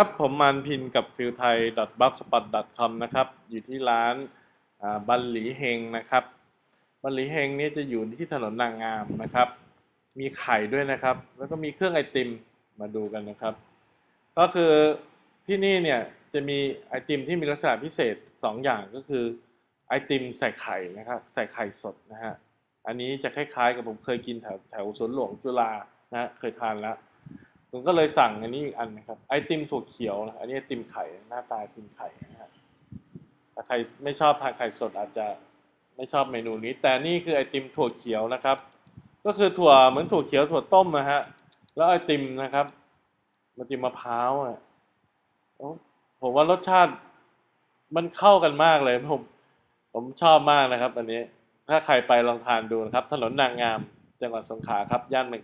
ครับ ผมมันพินกับฟิลไทย b l o g s p o t com นะครับ อยู่ที่ร้านบันหลีเฮงนะครับ บันหลีเฮงนี่จะอยู่ที่ถนนนางงามนะครับ มีไข่ด้วยนะครับ แล้วก็มีเครื่องไอติมมาดูกันนะครับ ก็คือที่นี่เนี่ยจะมีไอติมที่มีลักษณะพิเศษ 2 อย่างก็คือไอติมใส่ไข่นะครับใส่ไข่สดนะฮะอันนี้จะคล้ายๆ กับผมเคยกินแถวแถวสวนหลวงจุฬานะเคยทานแล้ว ผมก็เลยสั่งอันนี้อีกอันนะครับไอติมถั่วเขียวนะอันนี้ไอติมไข่หน้าตาไอติมไข่นะฮะถ้าใครไม่ชอบทานไข่สดอาจจะไม่ชอบเมนูนี้ แต่นี่คือไอติมถั่วเขียวนะครับ ก็คือถั่วเหมือนถั่วเขียวถั่วต้มนะฮะแล้วไอติมนะครับไอติมมะพร้าวอะผมว่ารสชาติมันเข้ากันมากเลยผมผมชอบมากนะครับ อันนี้ถ้าใครไปลองทานดูนะครับ ถนนนางงามจังหวัดสงขลาครับย่านเมือง